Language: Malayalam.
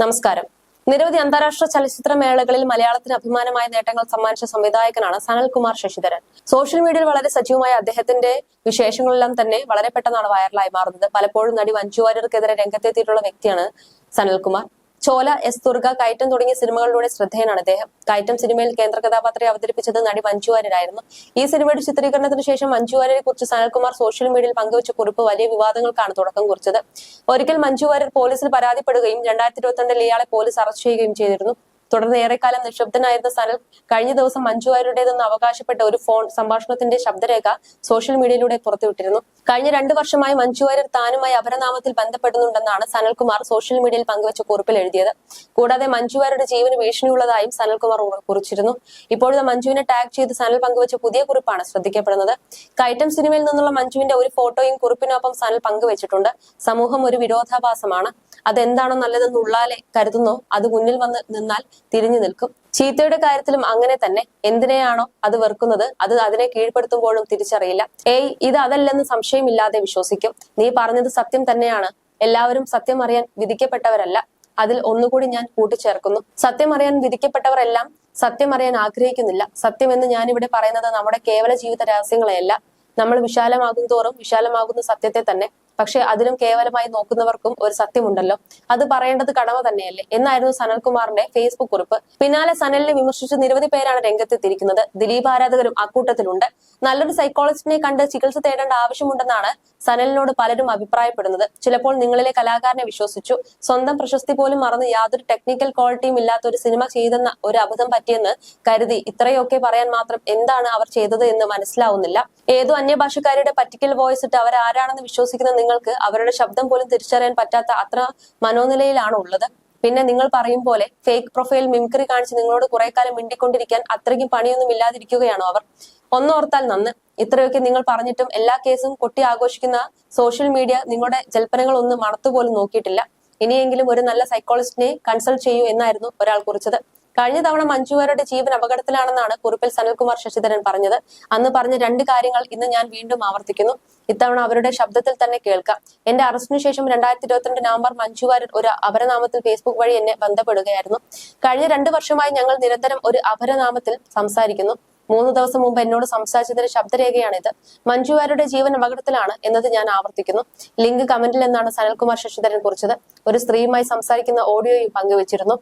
നമസ്കാരം. നിരവധി അന്താരാഷ്ട്ര ചലച്ചിത്ര മേളകളിൽ മലയാളത്തിന് അഭിമാനമായ നേട്ടങ്ങൾ സമ്മാനിച്ച സംവിധായകനാണ് സനൽകുമാർ ശശിധരൻ. സോഷ്യൽ മീഡിയയിൽ വളരെ സജീവമായ അദ്ദേഹത്തിന്റെ വിശേഷങ്ങളെല്ലാം തന്നെ വളരെ പെട്ടെന്നാണ് വൈറലായി മാറുന്നത്. പലപ്പോഴും നടി മഞ്ജു വാര്യർക്കെതിരെ രംഗത്തെത്തിയിട്ടുള്ള വ്യക്തിയാണ് സനൽകുമാർ. ചോല എസ് ദുർഗ കയറ്റം തുടങ്ങിയ സിനിമകളിലൂടെ ശ്രദ്ധേയനാണ് അദ്ദേഹം. കയറ്റം സിനിമയിൽ കേന്ദ്ര കഥാപാത്രത്തെ അവതരിപ്പിച്ചത് നടി മഞ്ജു വാര്യരായിരുന്നു. ഈ സിനിമയുടെ ചിത്രീകരണത്തിന് ശേഷം മഞ്ജു വാര്യരെ കുറിച്ച് സനൽകുമാർ സോഷ്യൽ മീഡിയയിൽ പങ്കുവച്ച കുറിപ്പ് വലിയ വിവാദങ്ങൾക്കാണ് തുടക്കം കുറിച്ചത്. ഒരിക്കൽ മഞ്ജു വാര്യർ പോലീസിൽ പരാതിപ്പെടുകയും രണ്ടായിരത്തി ഇരുപത്തിരണ്ടിൽ ഇയാളെ പോലീസ് അറസ്റ്റ് ചെയ്യുകയും ചെയ്തിരുന്നു. തുടർന്ന് ഏറെക്കാലം നിശബ്ദനായിരുന്ന സനൽ കഴിഞ്ഞ ദിവസം മഞ്ജു വാര്യരുടേതെന്ന് അവകാശപ്പെട്ട ഒരു ഫോൺ സംഭാഷണത്തിന്റെ ശബ്ദരേഖ സോഷ്യൽ മീഡിയയിലൂടെ പുറത്തുവിട്ടിരുന്നു. കഴിഞ്ഞ രണ്ടു വർഷമായി മഞ്ജു വാര്യർ താനുമായി അപരനാമത്തിൽ ബന്ധപ്പെടുന്നുണ്ടെന്നാണ് സനൽകുമാർ സോഷ്യൽ മീഡിയയിൽ പങ്കുവച്ച കുറിപ്പിൽ എഴുതിയത്. കൂടാതെ മഞ്ജു വാര്യരുടെ ജീവന് ഭീഷണിയുള്ളതായും സനൽകുമാർ കുറിച്ചിരുന്നു. ഇപ്പോഴത്തെ മഞ്ജുവിനെ ടാഗ് ചെയ്ത് സനൽ പങ്കുവച്ച പുതിയ കുറിപ്പാണ് ശ്രദ്ധിക്കപ്പെടുന്നത്. കയറ്റം സിനിമയിൽ നിന്നുള്ള മഞ്ജുവിന്റെ ഒരു ഫോട്ടോയും കുറിപ്പിനൊപ്പം സനൽ പങ്കുവച്ചിട്ടുണ്ട്. സമൂഹം ഒരു വിരോധാഭാസമാണ്. അതെന്താണോ നല്ലതെന്ന് ഉള്ളാലെ കരുതുന്നോ അത് മുന്നിൽ വന്ന് നിന്നാൽ തിരിഞ്ഞു നിൽക്കും. ചീത്തയുടെ കാര്യത്തിലും അങ്ങനെ തന്നെ. എന്തിനെയാണോ അത് വെറുക്കുന്നത്? അത് അതിനെ കീഴ്പ്പെടുത്തുമ്പോഴും തിരിച്ചറിയില്ല. ഏയ് ഇത് അതല്ലെന്ന് സംശയമില്ലാതെ വിശ്വസിക്കും. നീ പറഞ്ഞത് സത്യം തന്നെയാണ്. എല്ലാവരും സത്യം അറിയാൻ വിധിക്കപ്പെട്ടവരല്ല. അതിൽ ഒന്നുകൂടി ഞാൻ കൂട്ടിച്ചേർക്കുന്നു. സത്യം അറിയാൻ വിധിക്കപ്പെട്ടവരെല്ലാം സത്യം അറിയാൻ ആഗ്രഹിക്കുന്നില്ല. സത്യം എന്ന് ഞാൻ ഇവിടെ പറയുന്നത് നമ്മുടെ കേവല ജീവിത രഹസ്യങ്ങളെയല്ല. നമ്മൾ വിശാലമാകും തോറും വിശാലമാകുന്ന സത്യത്തെ തന്നെ പക്ഷെ അതിലും കേവലമായി നോക്കുന്നവർക്കും ഒരു സത്യമുണ്ടല്ലോ. അത് പറയേണ്ടത് കടമ തന്നെയല്ലേ. എന്നായിരുന്നു സനൽകുമാറിന്റെ ഫേസ്ബുക്ക് കുറിപ്പ്. പിന്നാലെ സനലിനെ വിമർശിച്ച് നിരവധി പേരാണ് രംഗത്തെത്തിയിരിക്കുന്നത്. ദിലീപ് ആരാധകരും അക്കൂട്ടത്തിലുണ്ട്. നല്ലൊരു സൈക്കോളജിസ്റ്റിനെ കണ്ട് ചികിത്സ തേടേണ്ട ആവശ്യമുണ്ടെന്നാണ് സനലിനോട് പലരും അഭിപ്രായപ്പെടുന്നത്. ചിലപ്പോൾ നിങ്ങളിലെ കലാകാരനെ വിശ്വസിച്ചു. സ്വന്തം പ്രശസ്തി പോലും മറന്ന് യാതൊരു ടെക്നിക്കൽ ക്വാളിറ്റിയും ഇല്ലാത്ത ഒരു സിനിമ ചെയ്തെന്ന ഒരു അബദ്ധം പറ്റിയെന്ന് കരുതി ഇത്രയൊക്കെ പറയാൻ മാത്രം എന്താണ് അവർ ചെയ്തത് എന്ന് മനസ്സിലാവുന്നില്ല. ഏതോ അന്യഭാഷക്കാരുടെ പറ്റിക്കൽ വോയിസ് ഇട്ട് അവരാരാണെന്ന് വിശ്വസിക്കുന്ന നിങ്ങൾക്ക് അവരുടെ ശബ്ദം പോലും തിരിച്ചറിയാൻ പറ്റാത്ത അത്ര മനോനിലയിലാണ് ഉള്ളത് പിന്നെ നിങ്ങൾ പറയും പോലെ ഫേക്ക് പ്രൊഫൈൽ മിമിക്രി കാണിച്ച് നിങ്ങളോട് കുറെ കാലം മിണ്ടിക്കൊണ്ടിരിക്കാൻ അത്രയ്ക്കും പണിയൊന്നും ഇല്ലാതിരിക്കുകയാണോ അവർ? ഒന്നോർത്താൽ നന്ന്. ഇത്രയൊക്കെ നിങ്ങൾ പറഞ്ഞിട്ടും എല്ലാ കേസും കൊട്ടി ആഘോഷിക്കുന്ന സോഷ്യൽ മീഡിയ നിങ്ങളുടെ ജൽപ്പനങ്ങൾ ഒന്നും മണത്തുപോലും നോക്കിയിട്ടില്ല. ഇനിയെങ്കിലും ഒരു നല്ല സൈക്കോളജിസ്റ്റിനെ കൺസൾട്ട് ചെയ്യൂ എന്നായിരുന്നു ഒരാൾ കുറിച്ചത്. കഴിഞ്ഞ തവണ മഞ്ജുവാരുടെ ജീവൻ അപകടത്തിലാണെന്നാണ് കുറിപ്പിൽ സനൽകുമാർ ശശിധരൻ പറഞ്ഞത്. അന്ന് പറഞ്ഞ രണ്ട് കാര്യങ്ങൾ ഇന്ന് ഞാൻ വീണ്ടും ആവർത്തിക്കുന്നു. ഇത്തവണ അവരുടെ ശബ്ദത്തിൽ തന്നെ കേൾക്കാം. എന്റെ അറസ്റ്റിന് ശേഷം രണ്ടായിരത്തി ഇരുപത്തിരണ്ട് നവംബർ മഞ്ജു വാര്യർ ഒരു അപരനാമത്തിൽ ഫേസ്ബുക്ക് വഴി എന്നെ ബന്ധപ്പെടുകയായിരുന്നു. കഴിഞ്ഞ രണ്ടു വർഷമായി ഞങ്ങൾ നിരന്തരം ഒരു അപരനാമത്തിൽ സംസാരിക്കുന്നു. മൂന്ന് ദിവസം മുമ്പ് എന്നോട് സംസാരിച്ചതിന്റെ ശബ്ദരേഖയാണിത്. മഞ്ജു വാര്യരുടെ ജീവൻ അപകടത്തിലാണ് എന്നത് ഞാൻ ആവർത്തിക്കുന്നു. ലിങ്ക് കമന്റിൽ എന്നാണ് സനൽകുമാർ ശശിധരൻ കുറിച്ചത്. ഒരു സ്ത്രീയുമായി സംസാരിക്കുന്ന ഓഡിയോയും പങ്കുവച്ചിരുന്നു.